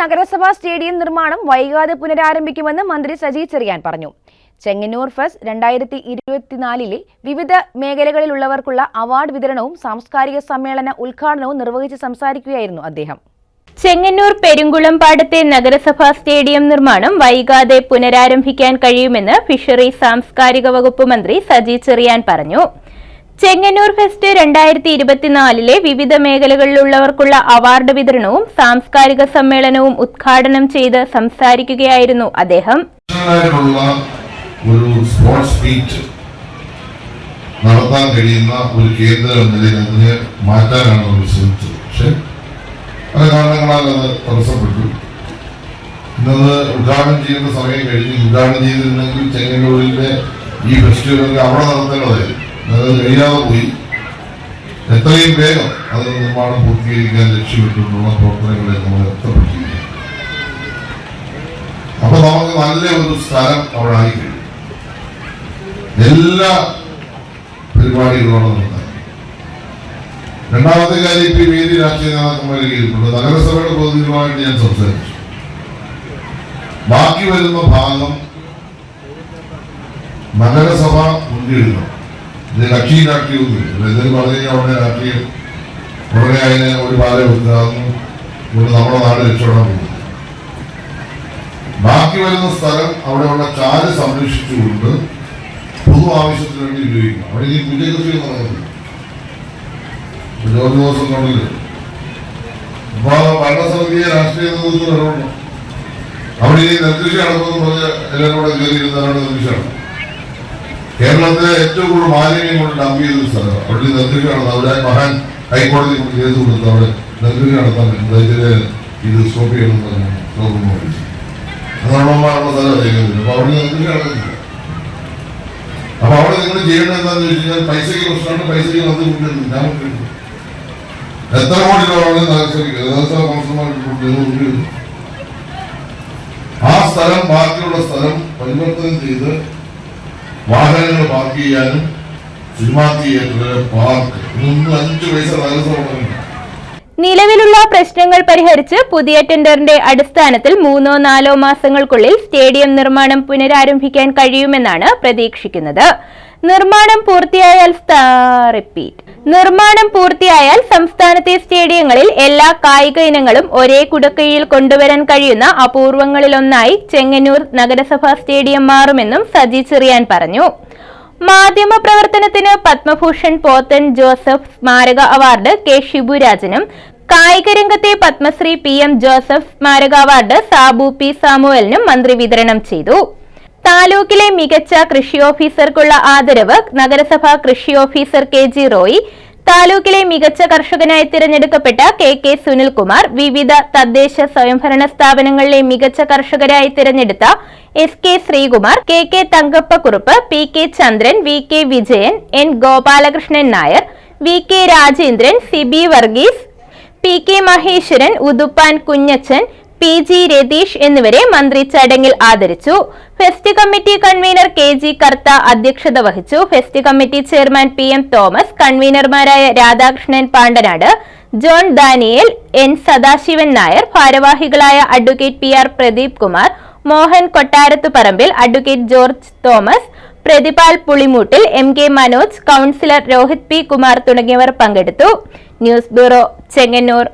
നഗരസഭാ സ്റ്റേഡിയം നിർമ്മാണം വൈകാതെ പുനരാരംഭിക്കുമെന്ന് മന്ത്രി സജി ചെറിയാൻ പറഞ്ഞു. ചെങ്ങന്നൂർ ഫെസ്റ്റ് രണ്ടായിരത്തി ഇരുപത്തിനാലിലെ വിവിധ മേഖലകളിലുള്ളവർക്കുള്ള അവാർഡ് വിതരണവും സാംസ്കാരിക സമ്മേളന ഉദ്ഘാടനവും നിർവഹിച്ച് സംസാരിക്കുകയായിരുന്നു അദ്ദേഹം. ചെങ്ങന്നൂർ പെരുങ്കുളം പാടത്തെ നഗരസഭാ സ്റ്റേഡിയം നിർമ്മാണം വൈകാതെ പുനരാരംഭിക്കാൻ കഴിയുമെന്ന് ഫിഷറീസ് സാംസ്കാരിക വകുപ്പ് മന്ത്രി സജി ചെറിയാൻ പറഞ്ഞു. ചെങ്ങന്നൂർ ഫെസ്റ്റ് രണ്ടായിരത്തി ഇരുപത്തിനാലിലെ വിവിധ മേഖലകളിലുള്ളവർക്കുള്ള അവാർഡ് വിതരണവും സാംസ്കാരിക സമ്മേളനവും ഉദ്ഘാടനം ചെയ്ത് സംസാരിക്കുകയായിരുന്നു അദ്ദേഹം. ഒരു സ്പോർട്സ് നടത്താൻ കഴിയുന്ന ഒരു കേന്ദ്രം അതിനെ മാറ്റാനാണ് അവർ ശ്രമിച്ചത്. പക്ഷെ പല കാരണങ്ങളാൽ അത് തടസ്സപ്പെട്ടു. ഇന്നത് ഉദ്ഘാടനം ചെയ്യുന്ന സമയം കഴിഞ്ഞ് ഉദ്ഘാടനം ചെയ്തിരുന്നെങ്കിൽ ചെങ്ങന്നൂരിന്റെ ഈ ഫെസ്റ്റിവലൊക്കെ അവിടെ നടത്തേണ്ടതായിരുന്നു അത് കഴിയാതെ പോയി. എത്രയും വേഗം അത് നിർമ്മാണം പൂർത്തീകരിക്കാൻ ലക്ഷ്യമിട്ടുള്ള പ്രവർത്തനങ്ങളെ നമ്മൾ എത്തപ്പെട്ടിരിക്കുന്നു അപ്പൊ നമുക്ക് നല്ല ഒരു സ്ഥലം അവിടെ ആയിക്കഴിയും എല്ലാ പരിപാടികളോടും രണ്ടാമത്തെ കാര്യം ഇപ്പൊ വേദി രാഷ്ട്രീയ നേതാക്കന്മാർ കീഴിലുണ്ട്. നഗരസഭയുടെ പ്രതിനിധികളുമായിട്ട് ഞാൻ സംസാരിച്ചു. ബാക്കി വരുന്ന ഭാഗം നഗരസഭ മുൻകഴിഞ്ഞു ഇത് കക്ഷി രാഷ്ട്രീയമൊന്നുമില്ല എന്തെങ്കിലും പറഞ്ഞു കഴിഞ്ഞാൽ ഉടനെ രാഷ്ട്രീയം ഉടനെ അതിനെ ഒരു ബാല വെക്കാന്ന് ഇവിടെ നമ്മുടെ നാട് രക്ഷപ്പെടാൻ ബാക്കി വരുന്ന സ്ഥലം അവിടെയുള്ള ചാൽ സംരക്ഷിച്ചുകൊണ്ട് പൊതു ആവശ്യത്തിന് വേണ്ടി ഉപയോഗിക്കണം അവിടെ ഇനി പുതിയ കൃഷി പറയുന്നത് ജോർജ് ദിവസം കൊണ്ടില്ല. അപ്പൊ ഭരണസമിതിയെ രാഷ്ട്രീയ നേതൃത്വം അവിടെ ഈ നെൽകൃഷി നടക്കുമെന്ന് പറഞ്ഞ് എല്ലാവരും കൂടെ കയറി ഇരുന്നാണ് നെൽകൃഷി നടക്കുന്നത്. കേരളത്തിലെ ഏറ്റവും കൂടുതൽ മാലിന്യം കൊണ്ട് ഡംപ് ചെയ്ത ഒരു സ്ഥലം അവിടെ നെൽകൃഷി നടന്നത് അവിടെ മഹാൻ ഹൈക്കോടതി കേസ് കൊടുത്ത് അവിടെ നെൽകൃഷി നടത്താൻ ഇതിൽ ഇത് സ്റ്റോപ്പ് ചെയ്യണം തന്നെ മേടിച്ചു അതോടൊപ്പമുള്ള സ്ഥലം ചെയ്യുന്നില്ല അപ്പൊ അവിടെ അപ്പൊ അവിടെ നിങ്ങൾ ചെയ്യേണ്ടത് വെച്ച് കഴിഞ്ഞാൽ പൈസയ്ക്ക് പ്രശ്നമാണ് പൈസയ്ക്ക് വന്ന് കൊണ്ടുവരുന്നു ഞാൻ എത്ര കോടി രൂപയാണ് ആ സ്ഥലം ബാക്കിയുള്ള സ്ഥലം പരിവർത്തനം ചെയ്ത് വാഹനങ്ങൾ പാർക്ക് ചെയ്യാനും സിനിമാ തിയേറ്റർ പാർക്ക് ഇതൊന്നും അഞ്ചു പൈസ നഗരസഭ നിലവിലുള്ള പ്രശ്നങ്ങൾ പരിഹരിച്ച് പുതിയ ടെൻഡറിന്റെ അടിസ്ഥാനത്തിൽ മൂന്നോ നാലോ മാസങ്ങൾക്കുള്ളിൽ സ്റ്റേഡിയം നിർമ്മാണം പുനരാരംഭിക്കാൻ കഴിയുമെന്നാണ് പ്രതീക്ഷിക്കുന്നത്. നിർമ്മാണം പൂർത്തിയായാൽ റിപ്പീറ്റ് നിർമ്മാണം പൂർത്തിയായാൽ സംസ്ഥാനത്തെ സ്റ്റേഡിയങ്ങളിൽ എല്ലാ കായിക ഇനങ്ങളും ഒരേ കുടക്കീഴിൽ കൊണ്ടുവരാൻ കഴിയുന്ന അപൂർവങ്ങളിലൊന്നായി ചെങ്ങന്നൂർ നഗരസഭാ സ്റ്റേഡിയം മാറുമെന്നും സജി ചെറിയാൻ പറഞ്ഞു. മാധ്യമ പ്രവർത്തനത്തിന് പത്മഭൂഷൺ പോത്തൻ ജോസഫ് സ്മാരക അവാർഡ് കെ ഷിബുരാജനും കായിക രംഗത്തെ പത്മശ്രീ പി എം ജോസഫ് സ്മാരക അവാർഡ് സാബു പി സാമുവലിനും മന്ത്രി വിതരണം ചെയ്തു. താലൂക്കിലെ മികച്ച കൃഷി ഓഫീസർക്കുള്ള ആദരവ് നഗരസഭാ കൃഷി ഓഫീസർ കെ ജി റോയി താലൂക്കിലെ മികച്ച കർഷകനായി തിരഞ്ഞെടുക്കപ്പെട്ട കെ കെ സുനിൽകുമാർ വിവിധ തദ്ദേശ സ്വയംഭരണ സ്ഥാപനങ്ങളിലെ മികച്ച കർഷകരായി തിരഞ്ഞെടുത്ത S K Sreekumar K K Thankappakurup P K Chandran V K Vijayan N Gopalakrishnan Nair V K Rajendran Siby Varghese P K Maheswaran Uthuppan Kunjachan P G Ratheesh എന്നിവരെ മന്ത്രി ചടങ്ങിൽ ആദരിച്ചു. Fest committee convener K G Kartha അധ്യക്ഷത വഹിച്ചു. Fest committee chairman P M Thomas കൺവീനർമാരായ Radhakrishnan Pandanad John Daniel N Sadasivan Nair ഭാരവാഹികളായ advocate P R Pradeep Kumar Mohan Kottarathuparambil advocate George Thomas Prathipal പുളിമൂട്ടിൽ M K Manoj councillor Rohith P Kumar തുടങ്ങിയവർ പങ്കെടുത്തു. News bureau Chengannur.